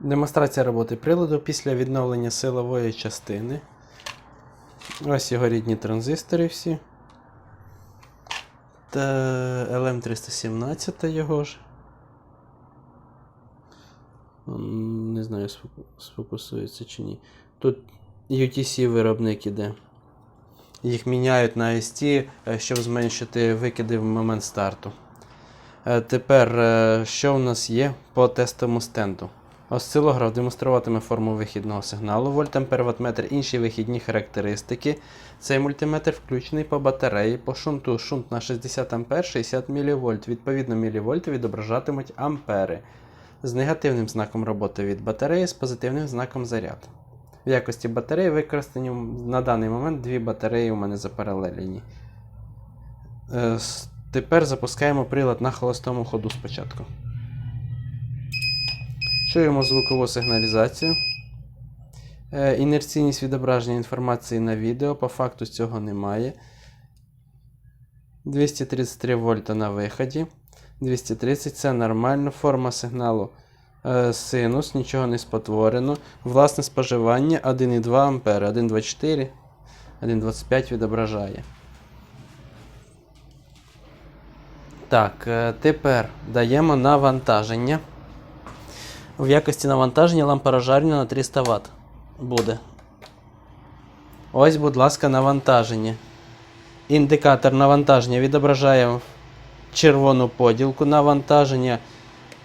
Демонстрація роботи приладу після відновлення силової частини. Ось його рідні транзистори всі. Та LM317 його ж. Не знаю, сфокусується чи ні. Тут UTC виробник іде. Їх міняють на ST, е, щоб зменшити викиди в момент старту. Е, Тепер, е, що в нас є по тестовому стенду? Осцилограф демонструватиме форму вихідного сигналу, вольтампер, ваттметр, інші вихідні характеристики. Цей мультиметр включений по батареї, по шунту. Шунт на 60 А 60 мВ. Відповідно, мілівольти відображатимуть ампери з негативним знаком роботи від батареї, з позитивним знаком заряд. В якості батареї використані на даний момент дві батареї у мене запаралелені. Е, Тепер запускаємо прилад на холостому ходу спочатку. Чуємо звукову сигналізацію. Е, Інерційність відображення інформації на відео. По факту цього немає. 233 вольта на виході. 230 це нормально. Форма сигналу е, синус, нічого не спотворено. Власне споживання 1,2 А, 1,24, 1,25 відображає. Так, е, тепер даємо навантаження. В якості навантаження лампа розжарення на 300 Вт буде. Ось, будь ласка, навантаження. Індикатор навантаження відображає червону поділку навантаження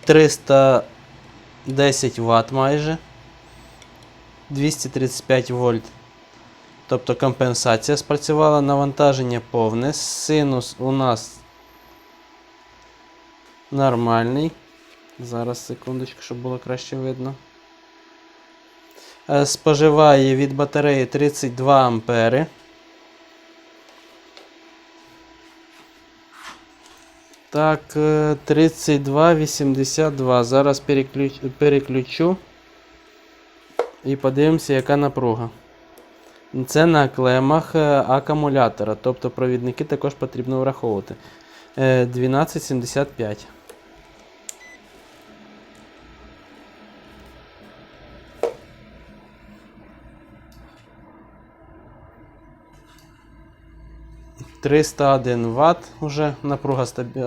310 Вт майже. 235 вольт. Тобто компенсація спрацювала, навантаження повне. Синус у нас нормальний. Зараз секундочку, щоб було краще видно. Е, Споживає від батареї 32 ампери. Так, е, 32,82. Зараз переключ... переключу. І подивимося, яка напруга. Це на клемах е, акумулятора. Тобто провідники також потрібно враховувати. Е, 12,75. «301 Вт уже напруга, стабі... е,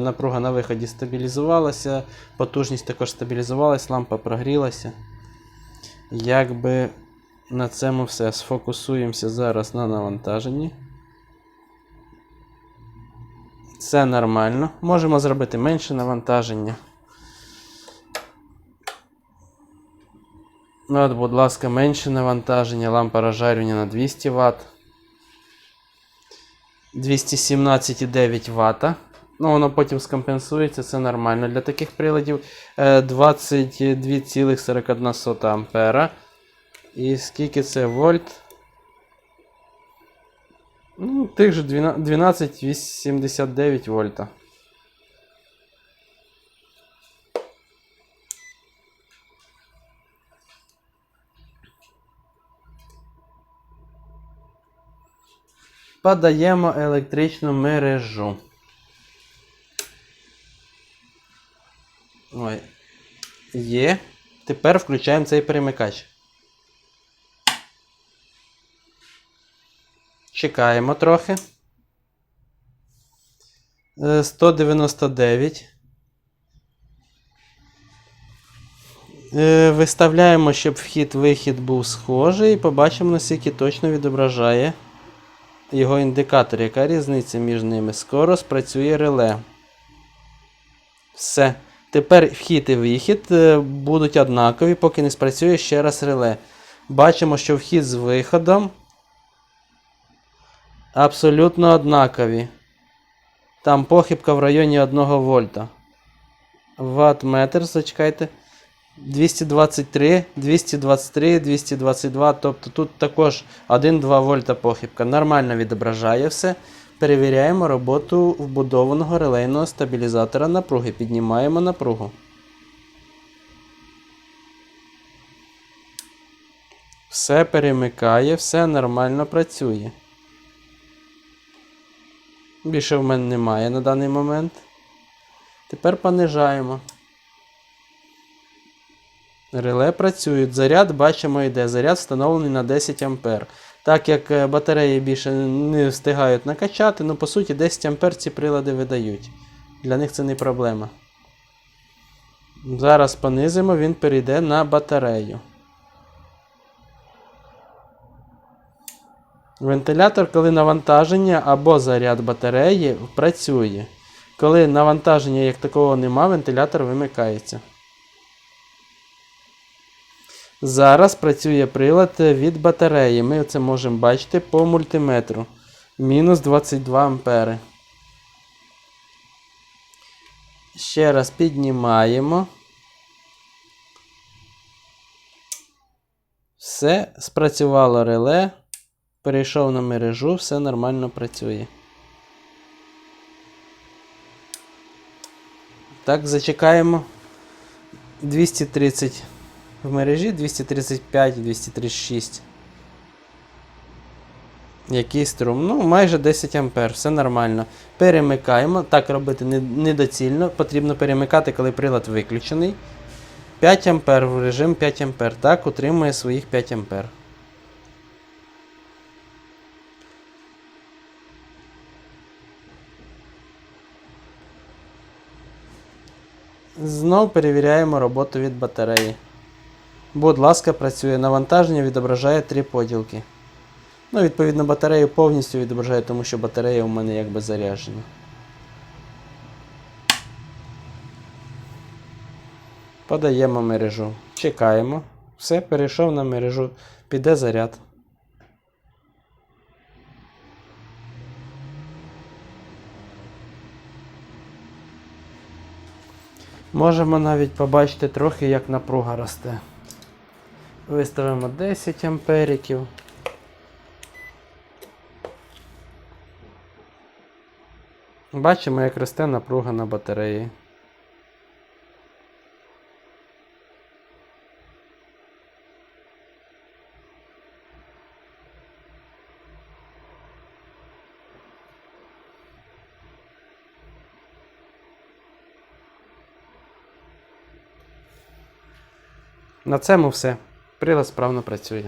напруга на виході стабілізувалася, потужність також стабілізувалася, лампа прогрілася. Якби на цьому все. Сфокусуємося зараз на навантаженні. Це нормально. Можемо зробити менше навантаження. Ну, От, будь ласка, менше навантаження, лампа розжарювання на 200 Вт. 217,9 Вт. Ну, воно потім скомпенсується, це нормально для таких приладів. Е, 22,41 ампера. І скільки це вольт? Ну, тих же 12 12,89 вольта. Подаємо електричну мережу. Ой. Є. Тепер включаємо цей перемикач. Чекаємо трохи. Е, 199. Е, Виставляємо, щоб вхід-вихід був схожий, і побачимо, наскільки точно відображає його індикатор. Яка різниця між ними? Скоро спрацює реле. Все. Тепер вхід і вихід е, будуть однакові, поки не спрацює ще раз реле. Бачимо, що вхід з виходом абсолютно однакові. Там похибка в районі 1 вольта. Ваттметр, зачекайте. 223, 223, 222. Тобто тут також 1-2 вольта похибка. Нормально відображає все. Перевіряємо роботу вбудованого релейного стабілізатора напруги. Піднімаємо напругу. Все перемикає, все нормально працює. Більше в мене немає на даний момент. Тепер понижаємо. Реле працюють. Заряд бачимо йде. Заряд встановлений на 10 А. Так як е, батареї більше не встигають накачати, ну по суті 10 А ці прилади видають. Для них це не проблема. Зараз понизимо, він перейде на батарею. Вентилятор, коли навантаження або заряд батареї працює. Коли навантаження як такого нема, вентилятор вимикається. Зараз працює прилад від батареї. Ми це можемо бачити по мультиметру. Мінус 22 ампери. Ще раз піднімаємо. Все, спрацювало реле. Перейшов на мережу, все нормально працює. Так, зачекаємо. 230 в мережі, 235, 236. Який струм? Ну, майже 10 ампер, все нормально. Перемикаємо. Так робити недоцільно. Потрібно перемикати, коли прилад виключений. 5 ампер в режим 5 ампер. Так, утримує своїх 5 ампер. Знов перевіряємо роботу від батареї. Будь ласка, працює. Навантаження відображає три поділки. Ну, відповідно, батарею повністю відображає, тому що батарея у мене якби заряджена. Подаємо мережу. Чекаємо. Все, перейшов на мережу. Піде заряд. Можемо навіть побачити трохи, як напруга росте. Виставимо 10 ампериків. Бачимо, як росте напруга на батареї. На цьому все. Прилад справно працює.